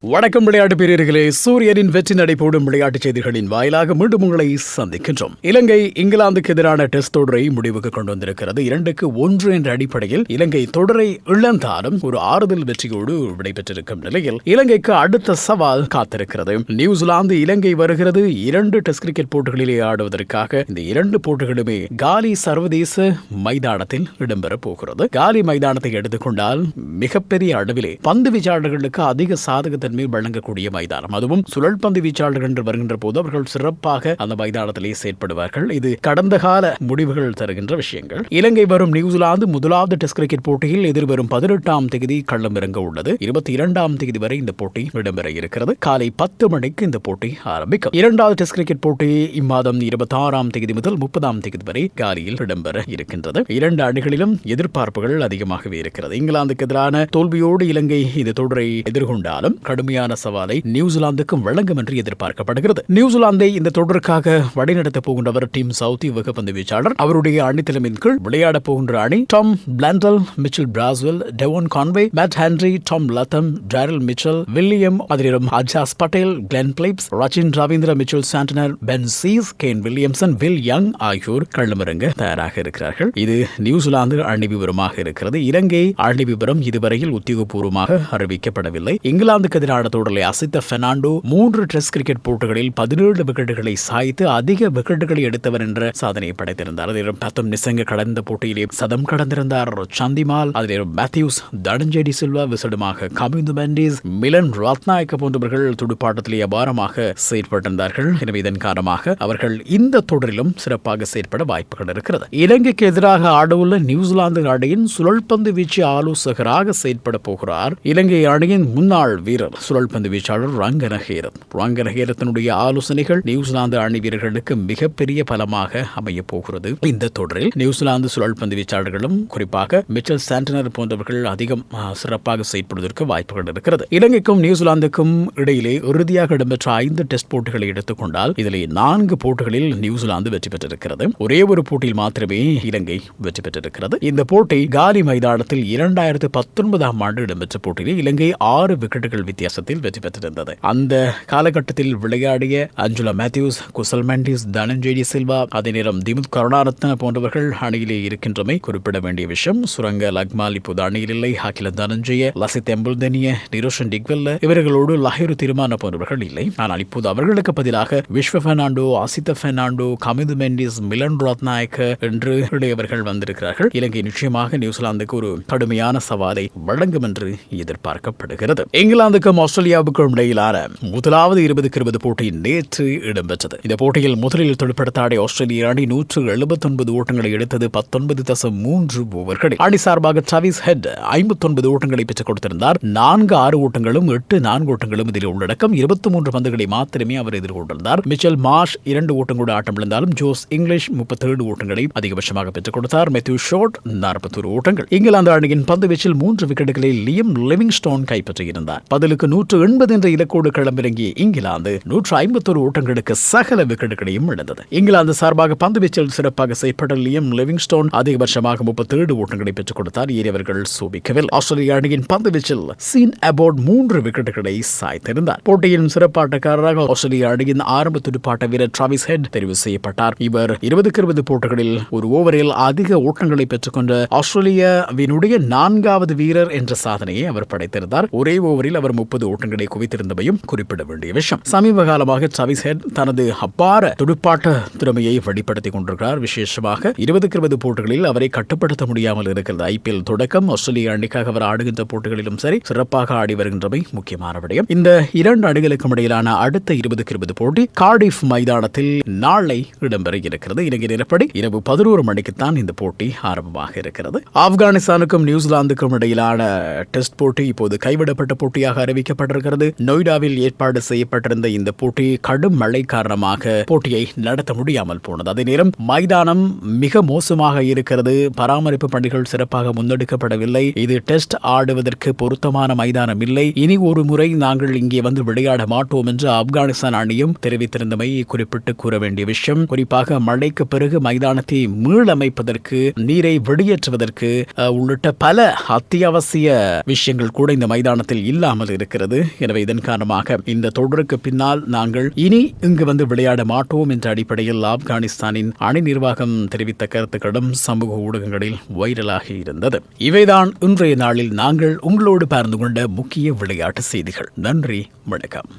வணக்கம் விளையாட்டு பிரியர்களே. சூரியனின் வெற்றி நடைபோடும் விளையாட்டுச் செய்திகளின் வாயிலாக மீண்டும் உங்களை சந்திக்கின்றோம். இலங்கை இங்கிலாந்துக்கு எதிரான டெஸ்ட் தொடரை முடிவுக்கு கொண்டு வந்திருக்கிறது. இரண்டுக்கு ஒன்று என்ற அடிப்படையில் இலங்கை தொடரை இழந்தாலும் ஒரு ஆறுதல் வெற்றியோடு விடைபெற்றிருக்கும் நிலையில் இலங்கைக்கு அடுத்த சவால் காத்திருக்கிறது. நியூசிலாந்து இலங்கை வருகிறது. இரண்டு டெஸ்ட் கிரிக்கெட் போட்டிகளிலே ஆடுவதற்காக இந்த இரண்டு போட்டிகளுமே காலி சர்வதேச மைதானத்தில் இடம்பெறப் போகிறது. காலி மைதானத்தை எடுத்துக்கொண்டால் மிகப்பெரிய அளவிலே பந்து விசாரணைகளுக்கு அதிக சாதகத்தன்மை வழங்கக்கூடிய மைதானம். அதுவும் சுழற்பந்து வீச்சாளர்கள் என்று வருகின்ற போது அவர்கள் சிறப்பாக அந்த மைதானத்திலே செயற்படுவார்கள். இது கடந்த கால முடிவுகள் தருகின்ற விஷயங்கள். இலங்கை வரும் நியூசிலாந்து முதலாவது டெஸ்ட் கிரிக்கெட் போட்டியில் எதிர்வரும் பதினெட்டாம் தேதி களம் இறங்க உள்ளது. இருபத்தி இரண்டாம் தேதி வரை இந்த போட்டி இடம்பெற இருக்கிறது. காலை பத்து மணிக்கு இந்த போட்டி ஆரம்பிக்கும். இரண்டாவது டெஸ்ட் கிரிக்கெட் போட்டி இம்மாதம் இருபத்தி ஆறாம் தேதி முதல் முப்பதாம் தேதி வரை காலியில் இடம்பெற இருக்கின்றது. இரண்டு அணிகளிலும் எதிர்பார்ப்புகள் அதிகமாகவே இருக்கிறது. இங்கிலாந்துக்கு எதிரான தோல்வியோடு இலங்கை இந்த தொடரை எதிர்கொண்டாலும் கடுமையான சவாலை நியூசிலாந்துக்கும் வழங்கும் என்று எதிர்பார்க்கப்படுகிறது. நியூசிலாந்தை இந்த தொடருக்காக வழிநடத்தப் போகின்றவர் டீம் சவுதி வேகப்பந்து வீச்சாளர். அவருடைய அணித்தலைமையின் கீழ் விளையாடப் போகின்ற அணி Tom Blundell Mitchell Bracewell Devon Conway Matt Henry Tom Latham Daryl Mitchell William அதிலும் Ajaz Patel Glenn Phillips Rachin Ravindra Mitchell Santner Ben cheese Kane Williamson Will Young ஆகியோர் களமிறங்க தயாராக இருக்கிறார்கள். இது நியூசிலாந்து அணி விவரமாக இருக்கிறது. இலங்கை அணி விவரம் இதுவரையில் உத்தியோகபூர்வமாக அறிவிக்கப்படவில்லை. இங்கிலாந்துக்கு எதிரான தொடரில் அசித்த பெர்னாண்டோ மூன்று டெஸ்ட் கிரிக்கெட் போட்டிகளில் பதினேழு விக்கெட்டுகளை சாய்த்து அதிக விக்கெட்டுகளை எடுத்தவர் என்ற சாதனையை படைத்திருந்தார். அதிலும் பத்தம் நிசங்க கடந்த போட்டியிலே சதம் கடந்திருந்தார். சந்திமால் அதிலும் மேத்யூஸ் தனஞ்சேடி சில்வா விசடமாக கமிந்து மெண்டிஸ் மிலன் ரத்நாயக்க போன்றவர்கள் துடுப்பாட்டத்திலே அபாரமாக செயற்பட்டிருந்தார்கள். எனவே இதன் காரணமாக அவர்கள் இந்த தொடரிலும் சிறப்பாக செயற்பட வாய்ப்புகள் இருக்கிறது. இலங்கைக்கு எதிராக ஆடவுள்ள நியூசிலாந்து அணியின் சுழல்பந்து வீச்சு ஆலோசகராக செயற்பட போகிறார் இலங்கை அணியின் முன்னாள் வீரர் சுழல்பந்து வீச்சாளர் ரங்கனஹேரத் ரங்கனஹேரத்தினுடைய ஆலோசனைகள் நியூசிலாந்து அணி வீரர்களுக்கு மிகப்பெரிய பலமாக அமைய போகிறது. இந்த தொடரில் நியூசிலாந்து சுழல்பந்து வீச்சாளர்களும் குறிப்பாக மிச்சல் சாண்டனர் போன்றவர்கள் அதிகம் சிறப்பாக செயற்படுவதற்கு வாய்ப்புகள் இருக்கிறது. இலங்கைக்கும் நியூசிலாந்துக்கும் இடையிலே இறுதியாக இடம்பெற்ற ஐந்து டெஸ்ட் போட்டிகளை எடுத்துக்கொண்டால் இதில் நான்கு போட்டிகளில் நியூசிலாந்து வெற்றி பெற்றிருக்கிறது. ஒரே ஒரு போட்டியில் மாத்திரமே இலங்கை வெற்றி பெற்றிருக்கிறது. இந்த போட்டி காலி மைதானத்தில் இரண்டாயிரத்து பத்தொன்பதாம் ஆண்டு இடம்பெற்ற போட்டியில் இலங்கை ஆறு விக்கெட்டுகள் வித்தியாசத்தில் வெற்றி பெற்றிருந்தது. அந்த காலகட்டத்தில் விளையாடிய அஞ்சுலா மேத்யூஸ் குசல் மெண்டிஸ் தனஞ்செடி சில்வா அதே நேரம் திமுத் கருணாரத்ன போன்றவர்கள் அணியிலே இருக்கின்றமை குறிப்பிட வேண்டிய விஷயம். சுரங்க லக்மால் இப்போது அணியில் இல்லை ஹாக்கில தனஞ்சய லசித் எம்புல்தனிய நிரோஷன் டிக்வெல்ல இவர்களோடு லஹிரு திருமான போன்றவர்கள் இல்லை. ஆனால் இப்போது அவர்களுக்கு பதிலாக விஸ்வ பெர்னாண்டோ அசித பெர்னாண்டோ கமிது மெண்டிஸ் மிலன் ரத்நாயக்க என்று இடையவர்கள் வந்திருக்கிறார்கள். இலங்கை நிச்சயமாக நியூசிலாந்துக்கு ஒரு கடுமையான சவாலை வழங்கும் என்று எதிர்பார்க்கப்படுகிறது. இங்கிலாந்துக்கு இங்கிலாந்துக்கும் ஆஸ்திரேலியாவுக்கும் இடையிலான முதலாவது இருபதுக்கு இருபது போட்டி நேற்று இடம்பெற்றது. இந்த போட்டியில் முதலில் துடுப்படுத்தாடிய ஆஸ்திரேலிய அணி நூற்று எழுபத்தொன்பது ஓட்டங்களை எடுத்தது பத்தொன்பது தசம் மூன்று ஓவர்களில். அணி சார்பாக டிராவிஸ் ஹெட் ஐம்பத்தொன்பது ஓட்டங்களை பெற்றுக் கொடுத்திருந்தார். நான்கு ஆறு ஓட்டங்களும் எட்டு நான்கு ஓட்டங்களும் இதில் உள்ளடக்கம் இருபத்தி மூன்று பந்துகளை மாத்திரமே அவர் எதிர்கொண்டிருந்தார். மிச்சல் மார்ஷ் இரண்டு ஓட்டங்களோடு ஆட்டம் இழந்தாலும் ஜோஸ் இங்கிலீஷ் முப்பத்தேழு ஓட்டங்களை அதிகபட்சமாக பெற்றுக் கொடுத்தார். மெத்யூ ஷோட் நாற்பத்தொரு ஓட்டங்கள். இங்கிலாந்து அணியின் பந்து வீச்சில் மூன்று விக்கெட்டுகளை லியம் லிவிங்ஸ்டோன் கைப்பற்றியிருந்தார். பதிலுக்கு நூற்று எண்பது என்ற இலக்கோடு களமிறங்கிய இங்கிலாந்து நூற்று ஐம்பத்தொரு ஓட்டங்களுக்கு சகல விக்கெட்டுகளையும் இழந்தது. இங்கிலாந்து சார்பாக பந்து வீச்சில் சிறப்பாக செய்யப்பட்ட லியம் லிவிங்ஸ்டோன் அதிகபட்சமாக முப்பத்தேழு ஓட்டங்களை பெற்றுக் கொடுத்தார். ஏறியவர்கள் சோபிக்கவில்லை ஆஸ்திரேலிய அணியின் பந்து வீச்சில் சீன் அபோர்ட் மூன்று விக்கெட்டுகளை சாய்த்திருந்தார். போட்டியின் சிறப்பாட்டக்காரராக ஆஸ்திரேலிய அணியின் ஆரம்ப துடுப்பாட்ட வீரர் டிராவிஸ் ஹெட் தெரிவு செய்யப்பட்டார். இவர் இருபதுக்கு இருபது போட்டிகளில் ஒரு ஓவரில் அதிக ஓட்டங்களை பெற்றுக்கொண்ட ஆஸ்திரேலியாவினுடைய நான்காவது வீரர் என்ற சாதனையை அவர் படைத்திருந்தார். ஒரே ஓவரில் அவர் முப்பது ஓட்டங்களை குவித்திருந்தமையும் குறிப்பிட வேண்டிய விஷயம். சமீப காலமாக டிராவிஸ் தனது அப்பார துடுப்பாட்ட திறமையை வெளிப்படுத்திக் கொண்டிருக்கிறார். விசேஷமாக இருபதுக்கு இருபது போட்டிகளில் அவரை கட்டுப்படுத்த முடியாமல் இருக்கிறது. ஐபிஎல் தொடக்கம் ஆஸ்திரேலிய அணிக்காக அவர் ஆடுகின்ற போட்டிகளிலும் சரி சிறப்பாக ஆடி வருகின்றமை முக்கியமான விடயம். இந்த இரண்டு அணிகளுக்கும் இடையிலான அடுத்த இருபதுக்கு இருபது போட்டி கார்டிஃப் மைதானத்தில் நாளை இடம்பெற இருக்கிறது. இலங்கை நேரப்படி இரவு பதினோரு மணிக்குத்தான் இந்த போட்டி ஆரம்பமாக இருக்கிறது. ஆப்கானிஸ்தானுக்கும் நியூசிலாந்துக்கும் இடையிலான டெஸ்ட் போட்டி இப்போது கைவிடப்பட்ட போட்டியாக அறிவிக்க அறிவிக்கப்பட்டிருக்கிறது நொய்டாவில் ஏற்பாடு செய்யப்பட்டிருந்த இந்த போட்டி கடும் மழை காரணமாக போட்டியை நடத்த முடியாமல் போனது. அதே நேரம் மைதானம் மிக மோசமாக இருக்கிறது. பராமரிப்பு பணிகள் சிறப்பாக முன்னெடுக்கப்படவில்லை. இது டெஸ்ட் ஆடுவதற்கு பொருத்தமான மைதானம் இல்லை. இனி ஒரு முறை நாங்கள் இங்கே வந்து விளையாட மாட்டோம் என்று ஆப்கானிஸ்தான் அணியும் தெரிவித்திருந்தமை குறிப்பிட்டு கூற வேண்டிய விஷயம். குறிப்பாக மழைக்கு பிறகு மைதானத்தை மீளமைப்பதற்கு நீரை வெளியேற்றுவதற்கு உள்ளிட்ட பல அத்தியாவசிய விஷயங்கள் கூட இந்த மைதானத்தில் இல்லாமல் இருக்கிறது எனவே இதன் காரணமாக இந்த தொடருக்கு பின்னால் நாங்கள் இனி இங்கு வந்து விளையாட மாட்டோம் என்ற அடிப்படையில் ஆப்கானிஸ்தானின் அணி நிர்வாகம் தெரிவித்த கருத்துக்களும் சமூக ஊடகங்களில் வைரலாகி இருந்தது. இவைதான் இன்றைய நாளில் நாங்கள் உங்களோடு பகிர்ந்து கொண்ட முக்கிய விளையாட்டு செய்திகள். நன்றி வணக்கம்.